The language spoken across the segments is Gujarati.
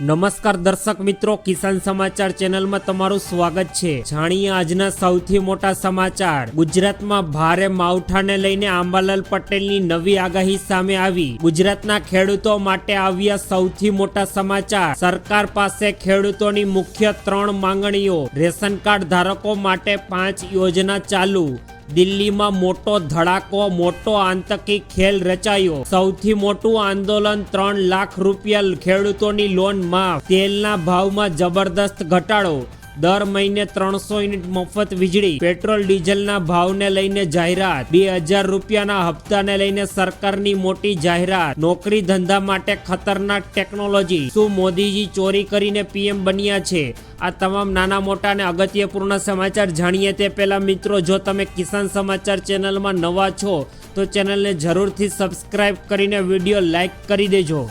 નમસ્કાર દર્શક મિત્રો, કિસાન સમાચાર ચેનલમાં તમારું સ્વાગત છે. જાણીએ આજના સૌથી મોટા સમાચાર. ગુજરાતમાં ભારે માવઠાને લઈને આંબાલાલ પટેલની નવી આગાહી સામે આવી. ગુજરાતના ખેડૂતો માટે આવ્યા સૌથી મોટા સમાચાર. સરકાર પાસે ખેડૂતોની મુખ્ય ત્રણ માંગણીઓ. રેશન કાર્ડ ધારકો માટે પાંચ યોજના ચાલુ. દિલ્હીમાં મોટો ધડાકો, મોટો આંતકી ખેલ રચાયો. સૌથી મોટું આંદોલન ત્રણ લાખ રૂપિયા ખેડૂતોની લોન માફ. તેલના ભાવમાં જબરદસ્ત ઘટાડો. દર મહિને ત્રણસો યુનિટ મફત વીજળી, પેટ્રોલ, ડીઝલના ભાવને લઈને જાહેરાત. બે હજાર રૂપિયાના હપ્તાને લઈને સરકારની મોટી જાહેરાત. નોકરી ધંધા માટે ખતરનાક ટેકનોલોજી. શું મોદીજી ચોરી કરીને પીએમ બન્યા છે? આ તમામ નાના મોટા અને અગત્યપૂર્ણ સમાચાર જાણીએ તે પહેલા મિત્રો, જો તમે કિસાન સમાચાર ચેનલમાં નવા છો, તો ચેનલને જરૂરથી સબસ્ક્રાઇબ કરીને વીડિયો લાઇક કરી દેજો.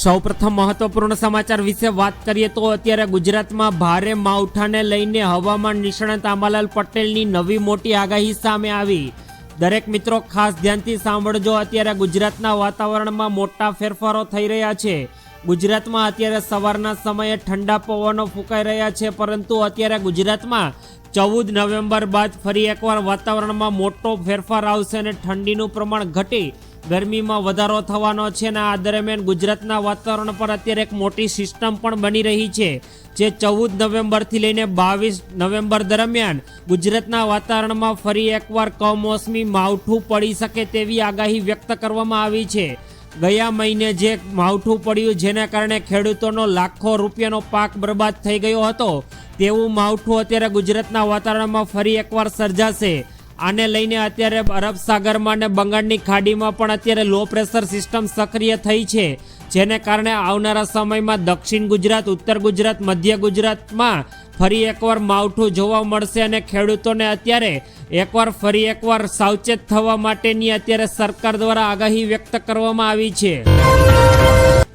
સૌપ્રથમ મહત્વપૂર્ણ સમાચાર વિશે વાત કરીએ તો અત્યારે ગુજરાતમાં ભારે માવઠાને લઈને હવામાન નિષ્ણાત આંબાલાલ પટેલની નવી મોટી આગાહી સામે આવી. દરેક મિત્રો ખાસ ધ્યાનથી સાંભળજો, અત્યારે ગુજરાતના વાતાવરણમાં મોટા ફેરફારો થઈ રહ્યા છે. ગુજરાતમાં અત્યારે સવારના સમયે ઠંડા પવનો ફૂંકાઈ રહ્યા છે, પરંતુ અત્યારે ગુજરાતમાં ચૌદ નવેમ્બર બાદ ફરી એકવાર વાતાવરણમાં મોટો ફેરફાર આવશે અને ઠંડીનું પ્રમાણ ઘટી ગરમીમાં વધારો થવાનો છે અને આ દરમિયાન ગુજરાતના વાતાવરણ પર અત્યારે એક મોટી સિસ્ટમ પણ બની રહી છે, જે ચૌદ નવેમ્બરથી લઈને બાવીસ નવેમ્બર દરમિયાન ગુજરાતના વાતાવરણમાં ફરી એકવાર કમોસમી માવઠું પડી શકે તેવી આગાહી વ્યક્ત કરવામાં આવી છે. ગયા મહિને જે માવઠું પડ્યું જેના કારણે ખેડૂતોનો લાખો રૂપિયાનો પાક બરબાદ થઈ ગયો હતો, તેવું માવઠું અત્યારે ગુજરાતના વાતાવરણમાં ફરી એકવાર સર્જાશે. આને લઈને અત્યારે અરબ સાગરમાં અને બંગાળની ખાડીમાં પણ અત્યારે લો પ્રેશર સિસ્ટમ સક્રિય થઈ છે. જેને કારણે આવનારા સમયમાં દક્ષિણ ગુજરાત, ઉત્તર ગુજરાત, મધ્ય ગુજરાતમાં ફરી એકવાર માવઠું જોવા મળશે અને ખેડૂતોને અત્યારે એકવાર ફરી એકવાર સાવચેત થવા માટેની અત્યારે સરકાર દ્વારા આગાહી વ્યક્ત કરવામાં આવી છે.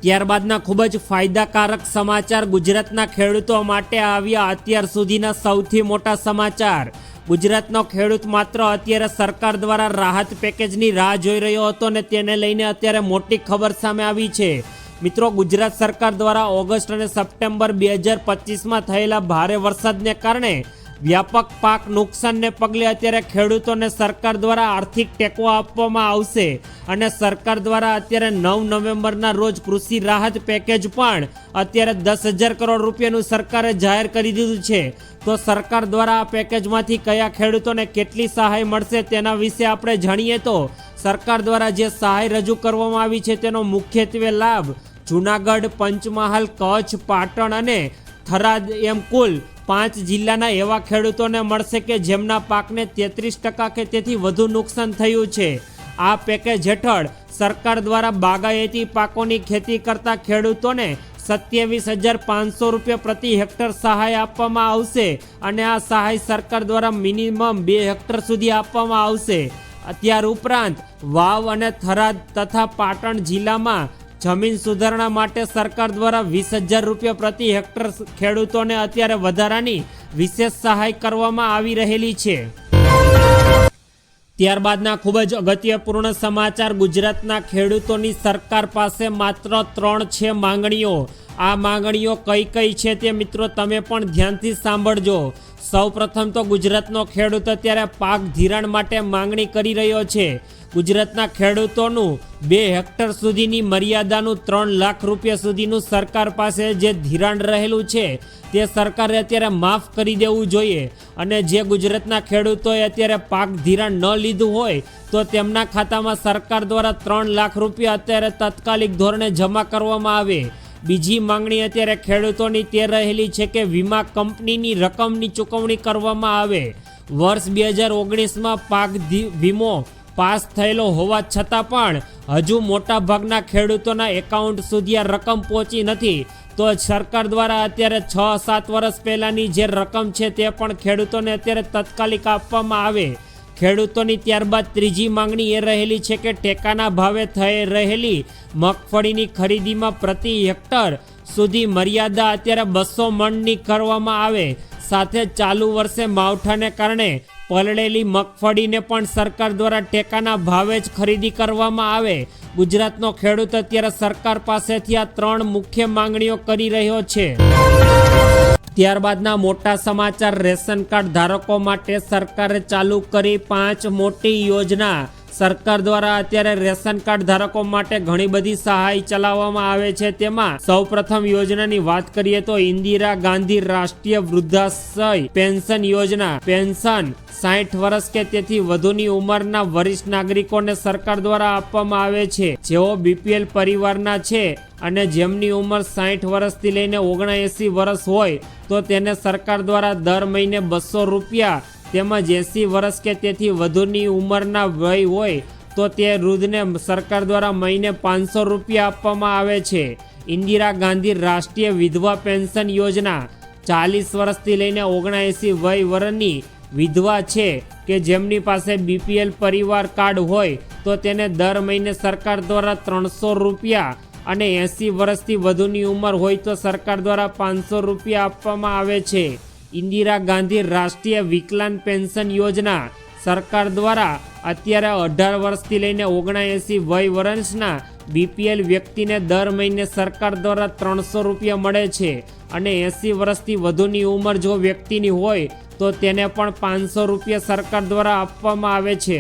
ત્યારબાદના ખૂબ જ ફાયદાકારક સમાચાર ગુજરાતના ખેડૂતો માટે આવ્યા અત્યાર સુધીના સૌથી મોટા સમાચાર. ગુજરાતનો ખેડૂત માત્ર અત્યારે સરકાર દ્વારા રાહત પેકેજની રાહ જોઈ રહ્યો હતો ને તેને લઈને અત્યારે મોટી ખબર સામે આવી છે. મિત્રો, ગુજરાત સરકાર દ્વારા ઓગસ્ટ અને સપ્ટેમ્બર બે હજાર પચીસમાં થયેલા ભારે વરસાદને કારણે વ્યાપક પાક નુકસાનને પગલે અત્યારે ખેડૂતોને સરકાર દ્વારા આર્થિક ટેકો આપવામાં આવશે અને સરકાર દ્વારા અત્યારે નવ નવેમ્બરના રોજ કૃષિ રાહત પેકેજ પણ અત્યારે દસ હજાર કરોડ રૂપિયાનું સરકારે જાહેર કરી દીધું છે. તો સરકાર દ્વારા આ પેકેજમાંથી કયા ખેડૂતોને કેટલી સહાય મળશે તેના વિશે આપણે જાણીએ તો સરકાર દ્વારા જે સહાય રજૂ કરવામાં આવી છે તેનો મુખ્યત્વે લાભ જુનાગઢ, પંચમહાલ, કચ્છ, પાટણ અને થરાદ એમ કુલ પાંચ જિલ્લાના એવા ખેડૂતોને મળશે કે જેમના પાકને તેત્રીસ ટકા કે તેથી વધુ નુકસાન થયું છે. આ પેકેજ હેઠળ સરકાર દ્વારા બાગાયતી પાકોની ખેતી કરતા ખેડૂતોને સત્યાવીસ હજાર પાંચસો રૂપિયા પ્રતિ હેક્ટર સહાય આપવામાં આવશે અને આ સહાય સરકાર દ્વારા મિનિમમ બે હેક્ટર સુધી આપવામાં આવશે. ત્યાર ઉપરાંત વાવ અને થરાદ તથા પાટણ જિલ્લામાં જમીન સુધારણા માટે સરકાર દ્વારા વીસ હજાર રૂપિયા પ્રતિ હેક્ટર ખેડૂતોને અત્યારે વધારાની વિશેષ સહાય કરવામાં આવી રહેલી છે. ત્યારબાદના ખૂબ જ અગત્યપૂર્ણ સમાચાર. ગુજરાતના ખેડૂતોની સરકાર પાસે માત્ર ત્રણ છે માંગણીઓ. આ માંગણીઓ કઈ કઈ છે તે મિત્રો તમે પણ ધ્યાનથી સાંભળજો. સૌપ્રથમ તો ગુજરાતનો ખેડૂત અત્યારે પાક ધિરાણ માટે માંગણી કરી રહ્યો છે. ગુજરાતના ખેડૂતોનું બે હેક્ટર સુધીની મર્યાદાનું ત્રણ લાખ રૂપિયા સુધીનું સરકાર પાસે જે ધિરાણ રહેલું છે, તે સરકારે અત્યારે માફ કરી દેવું જોઈએ. અને જે ગુજરાતના ખેડૂતોએ અત્યારે પાક ધિરાણ ન લીધું હોય, તો તેમના ખાતામાં સરકાર દ્વારા ત્રણ લાખ રૂપિયા અત્યારે તાત્કાલિક ધોરણે જમા કરવામાં આવે. બીજી માંગણી અત્યારે ખેડૂતોની તે રહેલી છે કે વીમા કંપનીની રકમની ચૂકવણી કરવામાં આવે. વર્ષ બે હજાર ઓગણીસમાં પાક વીમો પાસ થયેલો હોવા છતાં પણ હજુ મોટા ભાગના ખેડૂતોના એકાઉન્ટ સુધી આ રકમ પહોંચી નથી. તો સરકાર દ્વારા અત્યારે છ સાત વર્ષ પહેલાંની જે રકમ છે તે પણ ખેડૂતોને અત્યારે તાત્કાલિક આપવામાં આવે. ખેડૂતોની ત્યારબાદ ત્રીજી માંગણી એ રહેલી છે કે ટેકાના ભાવે થઈ રહેલી મગફળીની ખરીદીમાં પ્રતિ હેક્ટર સુધી મર્યાદા અત્યારે બસો મણની કરવામાં આવે. સાથે ચાલુ વર્ષે માવઠાને કારણે પલળેલી મગફળીને પણ સરકાર દ્વારા ટેકાના ભાવે જ ખરીદી કરવામાં આવે. ગુજરાતનો ખેડૂત અત્યારે સરકાર પાસેથી આ ત્રણ મુખ્ય માંગણીઓ કરી રહ્યો છે. ત્યારબાદના મોટા સમાચાર રેશન કાર્ડ ધારકો માટે સરકારે ચાલુ કરી પાંચ મોટી યોજના. સરકાર દ્વારા અત્યારે રેશન કાર્ડ ધારકો માટે ઘણી બધી સહાય ચલાવવામાં આવે છે. તેમાં સૌપ્રથમ યોજનાની વાત કરીએ તો ઇન્દિરા ગાંધી રાષ્ટ્રીય વૃદ્ધાશય પેન્શન યોજના. પેન્શન સાઠ વર્ષ કે તેથી વધુની ઉંમરના વરિષ્ઠ નાગરિકોને સરકાર દ્વારા આપવામાં આવે છે. જેઓ બીપીએલ પરિવારના છે અને જેમની ઉંમર સાઠ વર્ષથી લઈને ઓગણએંસી વર્ષ હોય તો તેને સરકાર દ્વારા દર મહિને બસો રૂપિયા તેમજ એંસી વર્ષ કે તેથી વધુની ઉંમરના વય હોય તો તે વૃદ્ધને સરકાર દ્વારા મહિને પાંચસો રૂપિયા આપવામાં આવે છે. ઇન્દિરા ગાંધી રાષ્ટ્રીય વિધવા પેન્શન યોજના ચાલીસ વર્ષથી લઈને ઓગણએંસી વય વર્ષની વિધવા છે કે જેમની પાસે બીપીએલ પરિવાર કાર્ડ હોય તો તેને દર મહિને સરકાર દ્વારા ત્રણસો રૂપિયા અને એંસી વર્ષથી વધુની ઉંમર હોય તો સરકાર દ્વારા પાંચસો રૂપિયા આપવામાં આવે છે. ઇન્દિરા ગાંધી રાષ્ટ્રીય વિકલાંગ પેન્શન યોજના સરકાર દ્વારા અત્યારે અઢાર વર્ષથી લઈને ઓગણએંસી વય વર્ષના બીપીએલ વ્યક્તિને દર મહિને સરકાર દ્વારા ત્રણસો રૂપિયા મળે છે. અને એંસી વર્ષથી વધુની ઉંમર જો વ્યક્તિની હોય તો તેને પણ પાંચસો રૂપિયા સરકાર દ્વારા આપવામાં આવે છે.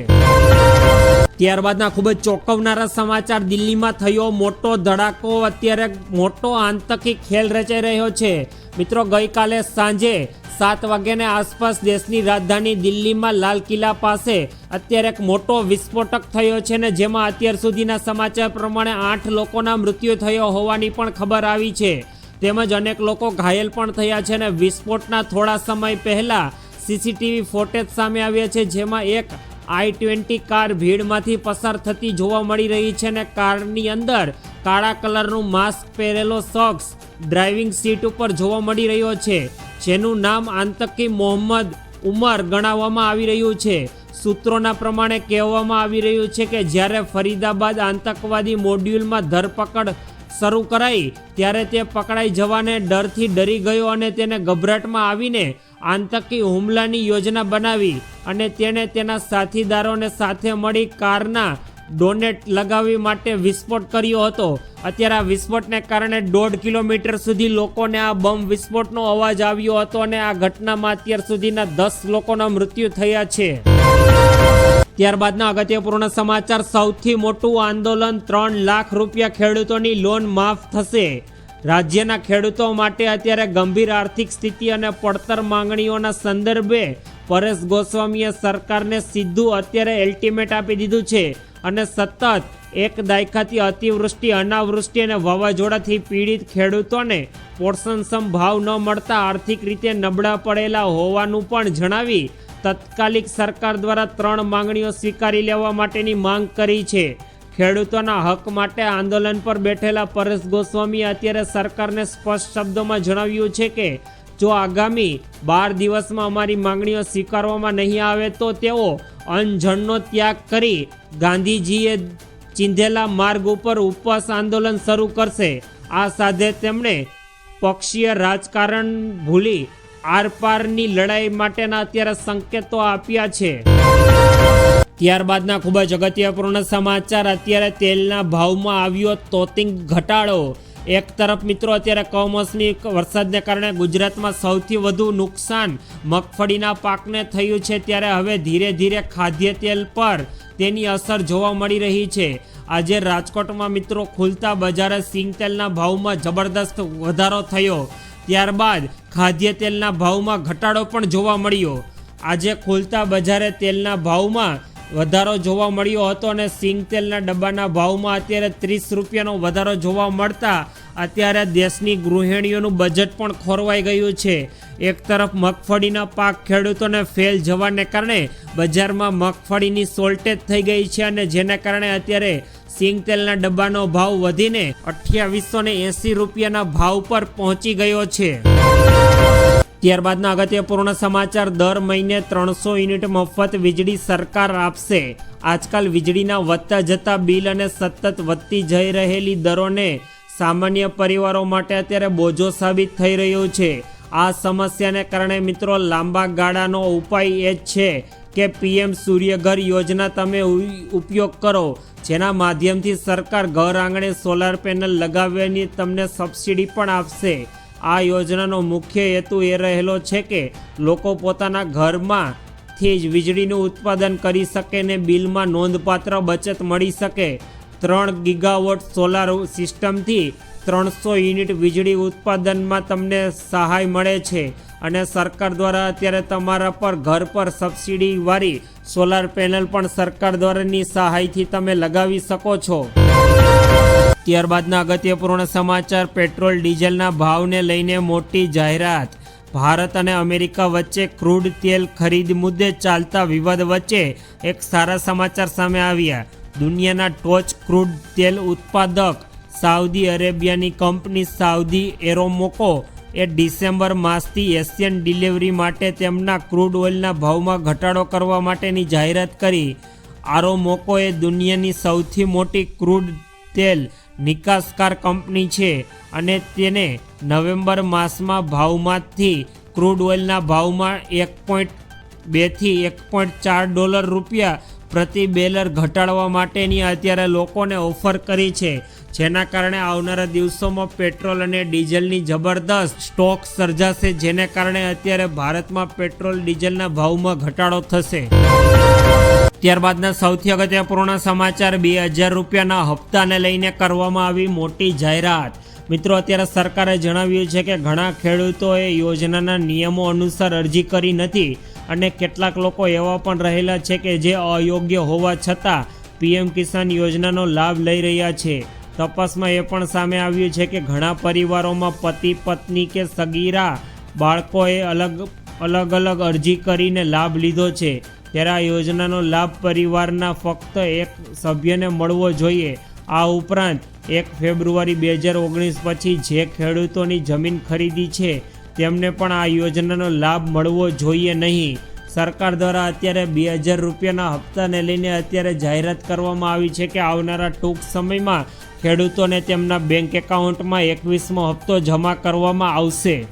ત્યારબાદના ખૂબ જ ચોંકાવનારા સમાચાર દિલ્હીમાં થયો. મોટો ધડાકો, અત્યારે મોટો આંતકી ખેલ રચાઈ રહ્યો છે. મિત્રો, ગઈકાલે સાંજે સાત વાગ્યાની આસપાસ દેશની રાજધાની દિલ્હીમાં લાલ કિલ્લા પાસે અત્યારે એક મોટો વિસ્ફોટક થયો છે ને જેમાં અત્યાર સુધીના સમાચાર પ્રમાણે આઠ લોકોના મૃત્યુ થયો હોવાની પણ ખબર આવી છે. તેમજ અનેક લોકો ઘાયલ પણ થયા છે અને વિસ્ફોટના થોડા સમય પહેલા સીસીટીવી ફોટેજ સામે આવ્યા છે, જેમાં એક આઈ ટ્વેન્ટી કાર ભીડમાંથી પસાર થતી જોવા મળી રહી છે અને કારની અંદર કાળા કલરનું માસ્ક પહેરેલો શખ્સ ડ્રાઇવિંગ સીટ ઉપર જોવા મળી રહ્યો છે, જેનું નામ આંતકી મોહમ્મદ ઉમર ગણાવવામાં આવી રહ્યું છે. સૂત્રોના પ્રમાણે કહેવામાં આવી રહ્યું છે કે જ્યારે ફરીદાબાદ આતંકવાદી મોડ્યુલમાં ધરપકડ શરૂ કરાઈ. ત્યારે તે પકડાઈ જવાને ડરથી ડરી ગયો અને તેને ગભરાટમાં આવીને આતંકી હુમલાની યોજના બનાવી અને તેણે તેના સાથીદારોને સાથે મળી કારના ડોનેટ લગાવવી માટે વિસ્ફોટ કર્યો હતો. અત્યારે આ વિસ્ફોટને કારણે દોઢ કિલોમીટર સુધી લોકોને આ બોમ્બ વિસ્ફોટનો અવાજ આવ્યો હતો અને આ ઘટનામાં અત્યાર સુધીના દસ લોકોના મૃત્યુ થયા છે. ત્યારબાદના અગત્યપૂર્ણ સમાચાર. સૌથી મોટું આંદોલન ત્રણ લાખ રૂપિયા ખેડૂતોની લોન માફ થશે. રાજ્યના ખેડૂતો માટે અત્યારે ગંભીર આર્થિક સ્થિતિ અને પડતર માંગણીઓના સંદર્ભે પરેશ ગોસ્વામીએ સરકારને સીધું અત્યારે એલ્ટિમેટ આપી દીધું છે અને સતત એક દાયકાથી અતિવૃષ્ટિ, અનાવૃષ્ટિ અને વાવાઝોડાથી પીડિત ખેડૂતોને પોષણક્ષમ ભાવ ન મળતા આર્થિક રીતે નબળા પડેલા હોવાનું પણ જણાવી તત્કાલિક સરકાર દ્વારા ત્રણ માંગણીઓ સ્વીકારી લેવા માટેની માંગ કરી છે. ખેડૂતોના હક માટે આંદોલન પર બેઠેલા પરેશ ગોસ્વામીએ અત્યારે સરકારને સ્પષ્ટ શબ્દોમાં જણાવ્યું છે કે, જો આગામી બાર દિવસમાં અમારી માંગણીઓ સ્વીકારવામાં નહીં આવે તો તેઓ અનજણનો ત્યાગ કરી ગાંધીજીએ ચીંધેલા માર્ગ ઉપર ઉપવાસ આંદોલન શરૂ કરશે. આ સાથે તેમણે પક્ષીય રાજકારણ ભૂલી આરપારની લડાઈ માટેના અત્યારે સંકેતો આપ્યા છે. ત્યારબાદના ખૂબ જ અગત્યપૂર્ણ સમાચાર. અત્યારે તેલના ભાવમાં આવ્યો તોતિંગ ઘટાડો. એક તરફ મિત્રો, અત્યારે કમોસમી વરસાદને કારણે ગુજરાતમાં સૌથી વધુ નુકસાન મગફળીના પાકને થયું છે. ત્યારે હવે ધીરે ધીરે ખાદ્ય તેલ પર તેની અસર જોવા મળી રહી છે. આજે રાજકોટમાં મિત્રો, ખુલતા બજારે સિંગ તેલના ભાવમાં જબરદસ્ત વધારો થયો. ત્યારબાદ ખાદ્ય તેલના ભાવમાં ઘટાડો પણ જોવા મળ્યો. આજે ખોલતા બજારે તેલના ભાવમાં વધારો જોવા મળ્યો હતો અને સિંગ તેલના ડબ્બાના ભાવમાં અત્યારે ત્રીસ રૂપિયાનો વધારો જોવા મળતા અત્યારે દેશની ગૃહિણીઓનું બજેટ પણ ખોરવાઈ ગયું છે. એક તરફ મગફળીના પાક ખેડૂતોને ફેલ જવાને કારણે બજારમાં મગફળીની શોર્ટેજ થઈ ગઈ છે અને જેના કારણે અત્યારે સિંગ તેલના ડબ્બાનો ભાવ વધીને અઠ્યાવીસો ને એંસી રૂપિયાના ભાવ પર પહોંચી ગયો છે. ત્યારબાદના અગત્યપૂર્ણ સમાચાર, દર મહિને ત્રણસો યુનિટ મફત વીજળી સરકાર આપશે. આજકાલ વીજળીના વધતા જતા બિલ અને સતત વધતી જઈ રહેલી દરોને સામાન્ય પરિવારો માટે અત્યારે બોજો સાબિત થઈ રહ્યું છે. આ સમસ્યાને કારણે મિત્રો લાંબા ગાળાનો ઉપાય એ જ છે કે પીએમ સૂર્યઘર યોજના તમે ઉપયોગ કરો, જેના માધ્યમથી સરકાર ઘર આંગણે સોલાર પેનલ લગાવવાની તમને સબસિડી પણ આપશે. આ યોજનાનો મુખ્ય હેતુ એ રહેલો છે કે લોકો પોતાના ઘરમાં થી જ વીજળીનું ઉત્પાદન કરી શકે ને બિલમાં નોંધપાત્ર બચત મળી શકે. ત્રણ ગીગાવોટ સોલાર સિસ્ટમથી ત્રણસો યુનિટ વીજળી ઉત્પાદનમાં તમને સહાય મળે છે. અને સરકાર દ્વારા અત્યારે તમારા પર ઘર પર સબસિડીવાળી સોલાર પેનલ પણ સરકાર દ્વારાની સહાયથી તમે લગાવી શકો છો. ત્યારબાદના અગત્યપૂર્ણ સમાચાર, પેટ્રોલ, ડીઝલના ભાવને લઈને મોટી જાહેરાત. ભારત અને અમેરિકા વચ્ચે ક્રૂડ તેલ ખરીદ મુદ્દે ચાલતા વિવાદ વચ્ચે એક સારા સમાચાર સામે આવ્યા. દુનિયાના ટોચ ક્રૂડ તેલ ઉત્પાદક સાઉદી અરેબિયાની કંપની સાઉદી એરોમોકો એ ડિસેમ્બર માસથી એશિયન ડિલિવરી માટે તેમના ક્રૂડ ઓઇલના ભાવમાં ઘટાડો કરવા માટેની જાહેરાત કરી. આરોમોકોએ દુનિયાની સૌથી મોટી ક્રૂડ તેલ નિકાસકાર કંપની છે અને તેને નવેમ્બર માસમાં ભાવમાંથી ક્રૂડ ઓઇલના ભાવમાં એક પોઈન્ટ બેથી એક પોઈન્ટ ચાર ડોલર રૂપિયા પ્રતિ બેલર ઘટાડવા માટેની અત્યારે લોકોને ઓફર કરી છે. જેના કારણે આવનારા દિવસોમાં પેટ્રોલ અને ડીઝલની જબરદસ્ત સ્ટોક સર્જાશે, જેને કારણે અત્યારે ભારતમાં પેટ્રોલ ડીઝલના ભાવમાં ઘટાડો થશે. ત્યારબાદના સૌથી અગત્યપૂર્ણ સમાચાર, બે હજાર રૂપિયાના હપ્તાને લઈને કરવામાં આવી મોટી જાહેરાત. મિત્રો, અત્યારે સરકારે જણાવ્યું છે કે ઘણા ખેડૂતોએ યોજનાના નિયમો અનુસાર અરજી કરી નથી. અને કેટલાક લોકો એવા પણ રહેલા છે કે જે અયોગ્ય હોવા છતાં પીએમ કિસાન યોજનાનો લાભ લઈ રહ્યા છે. તપાસમાં એ પણ સામે આવ્યું છે કે ઘણા પરિવારોમાં પતિ, પત્ની કે સગીરા બાળકોએ અલગ અલગ અલગ અરજી કરીને લાભ લીધો છે. ત્યારે આ યોજનાનો લાભ પરિવારના ફક્ત એક સભ્યને મળવો જોઈએ. આ ઉપરાંત એક ફેબ્રુઆરી બે હજાર ઓગણીસ પછી જે ખેડૂતોની જમીન ખરીદી છે તેમને પણ આ યોજનાનો લાભ મળવો જોઈએ નહીં. સરકાર દ્વારા અત્યારે બે હજાર રૂપિયાના હપ્તાને લઈને અત્યારે જાહેરાત કરવામાં આવી છે કે આવનારા ટૂંક સમયમાં ખેડૂતોને તેમના બેંક એકાઉન્ટમાં એકવીસમો હપ્તો જમા કરવામાં આવશે.